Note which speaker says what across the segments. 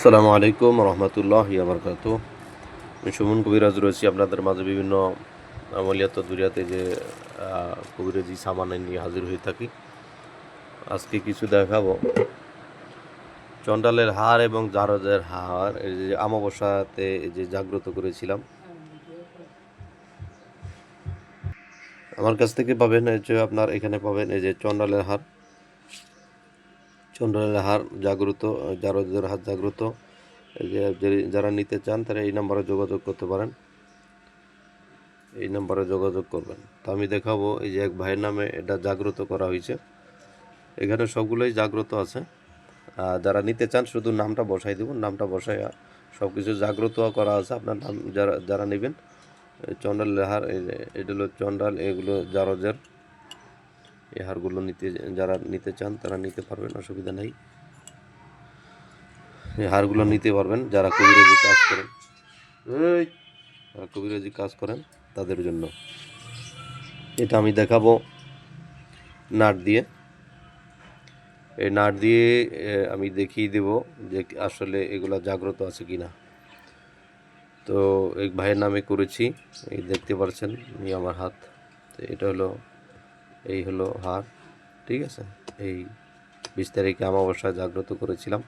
Speaker 1: আসসালামু আলাইকুম রহমতুল্লাহ বরকাত আমি সুমন কবিরাজ রয়েছি আপনাদের মাঝে বিভিন্ন আমলিয়াত দুরিয়াতে যে কবিরাজি সামান নিয়ে হাজির হয়ে থাকি। আজকে কিছু দেখাবো। চন্ডালের হার এবং জারজের হার, এই যে আমাবস্যাতে এই যে জাগ্রত করেছিলাম। আমার কাছ থেকে পাবেন এই যে, আপনার এখানে পাবেন এই যে চন্ডালের হার। চন্ডালের হার জাগ্রত জারজের হার জাগ্রত। যারা নিতে চান তারা এই নম্বরে যোগাযোগ করতে পারেন। এই নম্বরে যোগাযোগ করবেন। তো আমি দেখাবো এই যে এক ভাইয়ের নামে এটা জাগ্রত করা হয়েছে। এখানে সবগুলোই জাগ্রত আছে। আর যারা নিতে চান শুধু নামটা বসাই দেবো। নামটা বসাই সব কিছু জাগ্রত করা আছে। আপনার নাম যারা যারা নেবেন চন্ডাল হার, এই যে- এটা হলো চন্ডাল এগুলো জারজের এই হারগুলো নিতে, যারা নিতে চান তারা নিতে পারবেন, অসুবিধা নেই। এই হারগুলো নিতে পারবেন, যারা কবিরাজি কাজ করেন। যারা কবিরাজি কাজ করেন, তাদের জন্য। এটা আমি দেখাবো নাট দিয়ে। এই নাট দিয়ে আমি দেখিয়ে দেব যে আসলে এগুলা জাগ্রত আছে কি না তো এক ভাইয়ের নামে করেছি, এই দেখতে পাচ্ছেন আমার হাত। তো এটা হলো এই হলো হার, ঠিক আছে? এই বিশ তারিখে অমাবস্যায় জাগ্রত করেছিলাম।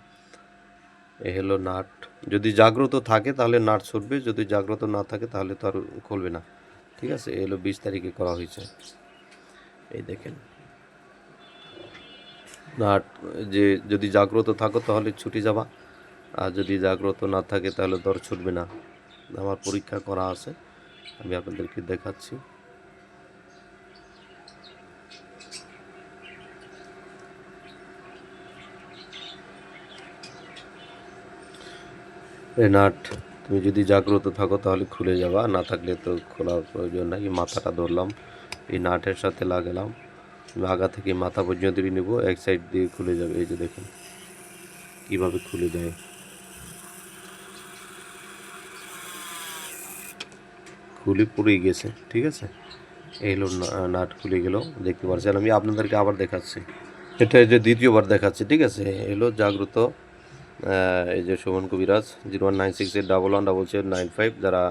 Speaker 1: এই হলো নাট। যদি জাগ্রত থাকে তাহলে নাট ছুটবে, যদি জাগ্রত না থাকে তাহলে তো আর খুলবে না, ঠিক আছে? এই হলো বিশ তারিখে করা হয়েছে। এই দেখেন। নাট, যে যদি জাগ্রত থাকো তাহলে ছুটি যাবা, আর যদি জাগ্রত না থাকে তাহলে আর ছুটবে না। আমার পরীক্ষা করা আছে, আমি আপনাদেরকে দেখাচ্ছি। এই নাট, তুমি যদি জাগ্রত থাকো তাহলে খুলে যাবা, না থাকলে তো খোলার প্রয়োজন নাই। মাথাটা ধরলাম, এই নাটের সাথে লাগালাম, আগা থেকে মাথা পর্যন্ত নেব, এক সাইড দিয়ে খুলে যাবে, এই যে দেখুন, কীভাবে খুলে দেয় খুলে পড়ে গেছে, ঠিক আছে? এই হলো নাট খুলে গেল, দেখতে পাচ্ছেন, আমি আপনাদেরকে আবার দেখাচ্ছি। এটা যে দ্বিতীয়বার দেখাচ্ছি, ঠিক আছে? এলো জাগ্রত এই যে Suman Kabiraj, zero one nine six eight double one double seven nine five, যারা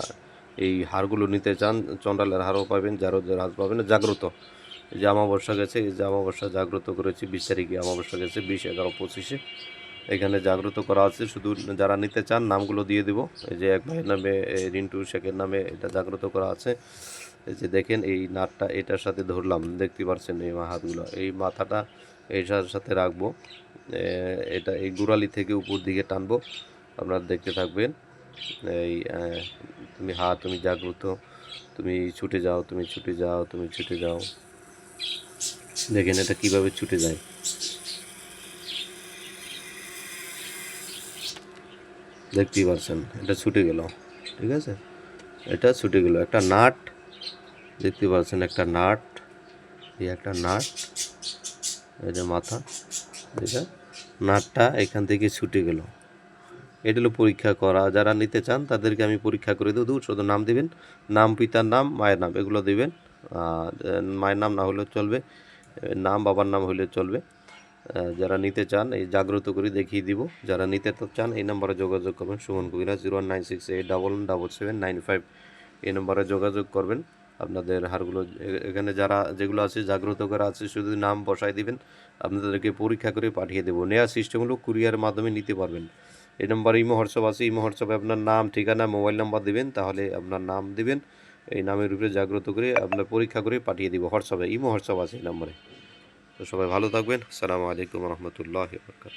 Speaker 1: এই হারগুলো নিতে চান, চন্ডালের হারও পাবেন জারদের হার পাবেন, জাগ্রত। এই যে আমাবস্যা গেছে, এই যে আমাবস্যা জাগ্রত করেছি, বিশ তারিখে আমাবস্যা গেছে, বিশ এগারো পঁচিশে। এখানে জাগ্রত করা আছে, শুধু যারা নিতে চান, নামগুলো দিয়ে দিব। এই যে এক ভাইয়ের নামে রিন্টু শেখের নামে এটা জাগ্রত করা আছে। এই যে দেখেন এই নাটটা, এটার সাথে ধরলাম, দেখতে পাচ্ছেন এই হাতগুলো এই মাথাটা এইটার সাথে রাখব এটা এই গুড়ালি থেকে উপর দিকে টানবো, আপনারা দেখতে থাকবেন, এই তুমি হা তুমি জাগ্রত, তুমি ছুটে যাও, তুমি ছুটে যাও, তুমি ছুটে যাও, দেখেন এটা কীভাবে ছুটে যায়। দেখতেই পাচ্ছেন এটা ছুটে গেল, ঠিক আছে? এটা ছুটে গেল, একটা নাট দেখতে পাচ্ছেন একটা নাট, এই একটা নাট যে মাথা দেখে নাটটা এখান থেকে ছুটে গেল। এটা হলো পরীক্ষা করা। যারা নিতে চান, তাদেরকে আমি পরীক্ষা করে দেবো। শুধু নাম দিবেন। নাম, পিতার নাম, মায়ের নাম, এগুলো দিবেন। মায়ের নাম না হলেও চলবে। নাম, বাবার নাম হলে চলবে। যারা নিতে চান, এই জাগ্রত করে দেখিয়ে দিব। যারা নিতে চান, এই নম্বরে যোগাযোগ করবেন। Suman Kabiraj zero one nine six eight double double seven nine five. এই নম্বরে যোগাযোগ করবেন। আপনাদের হারগুলো এখানে যারা যেগুলো আছে জাগ্রত করা আছে, শুধু নাম বসাই দিবেন, আপনাদেরকে পরীক্ষা করে পাঠিয়ে দেবো। নেওয়ার সিস্টেম হলো কুরিয়ারের মাধ্যমে নিতে পারবেন। এই নম্বরে ইমো, হোয়াটসঅ্যাপ আছে, ইমো, হোয়াটসঅ্যাপে আপনার নাম, ঠিকানা, মোবাইল নাম্বার দেবেন, তাহলে আপনার নাম দিবেন, এই নামের উপরে জাগ্রত করে আপনার পরীক্ষা করে পাঠিয়ে দিব হোয়াটসঅ্যাপে। ইমো, হোয়াটসঅ্যাপ আছে এই নম্বরে। তো সবাই ভালো থাকবেন। আসসালামু আলাইকুম রহমতুল্লাহ বরকাত